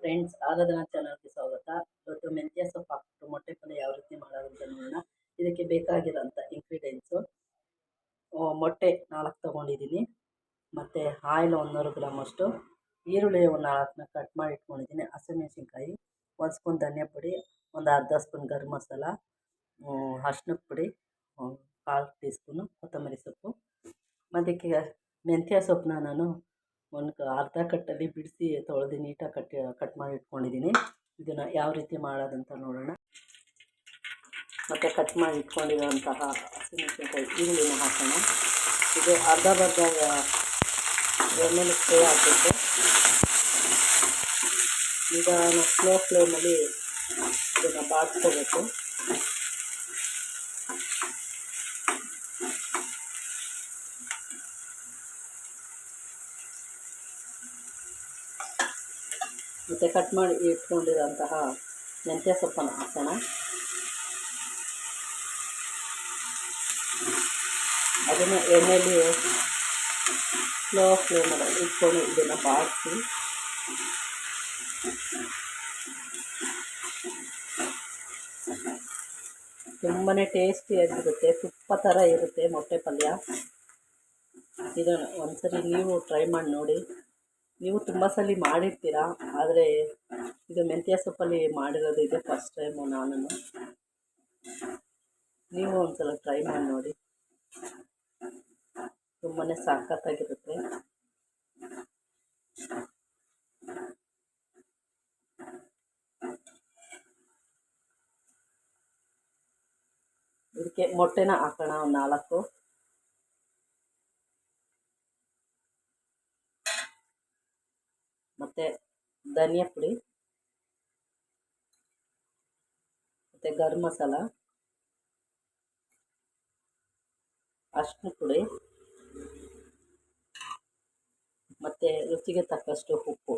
Friends ಆರಾಧನಾ ಚಾನಲ್ಗೆ ಸ್ವಾಗತ. ಇವತ್ತು ಮೆಂತ್ಯ ಸೊಪ್ಪು ಹಾಕ್ಬಿಟ್ಟು ಮೊಟ್ಟೆ ಪಲ್ಯ ಯಾವ ರೀತಿ ಮಾಡೋದಂತ ನೋಡೋಣ. ಇದಕ್ಕೆ ಬೇಕಾಗಿರೋಂಥ ಇಂಗ್ರೀಡಿಯೆಂಟ್ಸು ಮೊಟ್ಟೆ ನಾಲ್ಕು ತೊಗೊಂಡಿದ್ದೀನಿ. ಮತ್ತು ಆಯಿಲ್ ಒಂದೂರು ಗ್ರಾಮ್ ಅಷ್ಟು. ಈರುಳ್ಳಿ ಒಂದು ನಾಲ್ಕನ್ನ ಕಟ್ ಮಾಡಿ ಇಟ್ಕೊಂಡಿದ್ದೀನಿ. ಹಸಿಮೆಣ್ಸಿನ್ಕಾಯಿ, ಒಂದು ಸ್ಪೂನ್ ಧನಿಯಾ ಪುಡಿ, ಒಂದು ಅರ್ಧ ಸ್ಪೂನ್ ಗರಂ ಮಸಾಲ ಅರ್ಶಿನದ ಪುಡಿ ಕಾಲು ಟೀ ಸ್ಪೂನು ಕೊತ್ತಂಬರಿ ಸೊಪ್ಪು. ಅದಕ್ಕೆ ಮೆಂತ್ಯ ಸೊಪ್ಪನ್ನ ನಾನು ಒಂದು ಅರ್ಧ ಕಟ್ಟಲ್ಲಿ ಬಿಡಿಸಿ ತೊಳೆದು ನೀಟಾಗಿ ಕಟ್ ಕಟ್ ಮಾಡಿ ಇಟ್ಕೊಂಡಿದ್ದೀನಿ ಇದನ್ನು ಯಾವ ರೀತಿ ಮಾಡೋದಂತ ನೋಡೋಣ. ಮತ್ತು ಕಟ್ ಮಾಡಿ ಇಟ್ಕೊಂಡಿರೋಂತಹ ಹಸಿಮೆಣಸಿನ್ಕಾಯಿ ಈರುಳ್ಳಿನ ಹಾಕೋಣ. ಇದು ಅರ್ಧ ಬರ್ಧ ಎಣ್ಣೆಲಿ ಫ್ರೈ ಹಾಕಬೇಕು ಈಗ ಸ್ಲೋ ಫ್ಲೇಮಲ್ಲಿ ಇದನ್ನು ಬಾಡಿಸ್ಕೋಬೇಕು ಮತ್ತು ಕಟ್ ಮಾಡಿ ಇಟ್ಕೊಂಡಿರೋಂತಹ ಮೆಂತ್ಯ ಸೊಪ್ಪನ್ನು ಹಾಕೋಣ. ಅದನ್ನು ಎಣ್ಣೆಯಲ್ಲಿ ಸ್ಲೋ ಫ್ಲೇಮಲ್ಲಿ ಇಟ್ಕೊಂಡು ಇದನ್ನು ಬಾಡಿಸಿ ತುಂಬಾ ಟೇಸ್ಟಿಯಾಗಿರುತ್ತೆ, ತುಪ್ಪ ಥರ ಇರುತ್ತೆ ಮೊಟ್ಟೆ ಪಲ್ಯ. ಇದನ್ನು ಒಂದ್ಸರಿ ನೀವು ಟ್ರೈ ಮಾಡಿ ನೋಡಿ. ನೀವು ತುಂಬ ಸಲ ಮಾಡಿರ್ತೀರ? ಆದರೆ ಇದು ಮೆಂತ್ಯ ಸೊಪ್ಪಲ್ಲಿ ಮಾಡಿರೋದು ಇದೆ ಫಸ್ಟ್ ಟೈಮು ನಾನು ನೀವು ಒಂದ್ಸಲ ಟ್ರೈ ಮಾಡಿ ನೋಡಿ. ತುಂಬಾ ಸಾಕತ್ತಾಗಿರುತ್ತೆ. ಇದಕ್ಕೆ ಮೊಟ್ಟೆನ ಹಾಕೋಣ ಒಂದು ನಾಲ್ಕು. ಮತ್ತು ಧನಿಯಾ ಪುಡಿ, ಮತ್ತು ಗರಂ ಮಸಾಲ, ಅರಿಶಿನ ಪುಡಿ, ಮತ್ತು ರುಚಿಗೆ ತಕ್ಕಷ್ಟು ಉಪ್ಪು.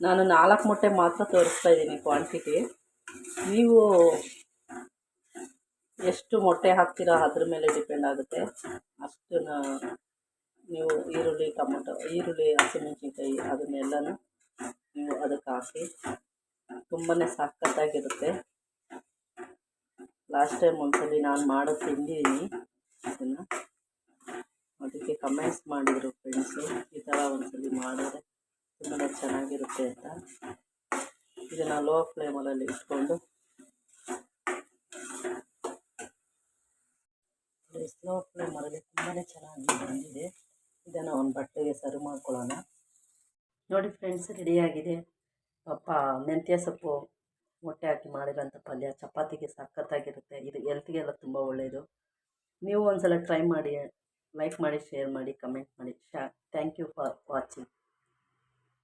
ನಾನು ನಾಲ್ಕು ಮೊಟ್ಟೆ ಮಾತ್ರ ತೋರಿಸ್ತಾ ಇದ್ದೀನಿ ಕ್ವಾಂಟಿಟಿ ನೀವು ಎಷ್ಟು ಮೊಟ್ಟೆ ಹಾಕ್ತೀರಾ ಅದ್ರ ಮೇಲೆ ಡಿಪೆಂಡ್ ಆಗುತ್ತೆ. ಅಷ್ಟು ಈರುಳ್ಳಿ ಹಸಿಮೆಣ್ಸಿನ್ಕಾಯಿ ಅದನ್ನೆಲ್ಲನೂ ನೀವು ಅದಕ್ಕೆ ಹಾಕಿ ತುಂಬಾ ಸಖತ್ತಾಗಿರುತ್ತೆ. ಲಾಸ್ಟ್ ಟೈಮ್ ಒಂದ್ಸಲಿ ನಾನು ಮಾಡೋದು ತಿಂದಿದ್ದೀನಿ ಅದನ್ನು ಅದಕ್ಕೆ ಕಮೆಂಟ್ಸ್ ಮಾಡಿದರು ಫ್ರೆಂಡ್ಸು ಈ ಥರ ಒಂದ್ಸಲಿ ಮಾಡಿದ್ರೆ ತುಂಬಾ ಚೆನ್ನಾಗಿರುತ್ತೆ ಅಂತ. ಇದನ್ನು ಲೋ ಫ್ಲೇಮಲ್ಲಿ ಇಟ್ಕೊಂಡು ಸ್ಲೋ ಫ್ಲೇಮಲ್ಲಿ ತುಂಬಾ ಚೆನ್ನಾಗಿ ಬಂದಿದೆ. ಇದನ್ನು ಒಂದು ಬಟ್ಟೆಗೆ ಸರ್ವ್ ಮಾಡ್ಕೊಳ್ಳೋಣ. ನೋಡಿ ಫ್ರೆಂಡ್ಸ್ ರೆಡಿಯಾಗಿದೆ ಪಾಪ ಮೆಂತ್ಯ ಸೊಪ್ಪು ಮೊಟ್ಟೆ ಹಾಕಿ ಮಾಡಿರೋಂಥ ಪಲ್ಯ, ಚಪಾತಿಗೆ ಸಖತ್ತಾಗಿರುತ್ತೆ. ಇದು ಹೆಲ್ತ್ಗೆಲ್ಲ ತುಂಬ ಒಳ್ಳೆಯದು ನೀವು ಒಂದು ಸಲ ಟ್ರೈ ಮಾಡಿ ಲೈಕ್ ಮಾಡಿ ಶೇರ್ ಮಾಡಿ ಕಮೆಂಟ್ ಮಾಡಿ. ಶಾ ಥ್ಯಾಂಕ್ ಯು ಫಾರ್ ವಾಚಿಂಗ್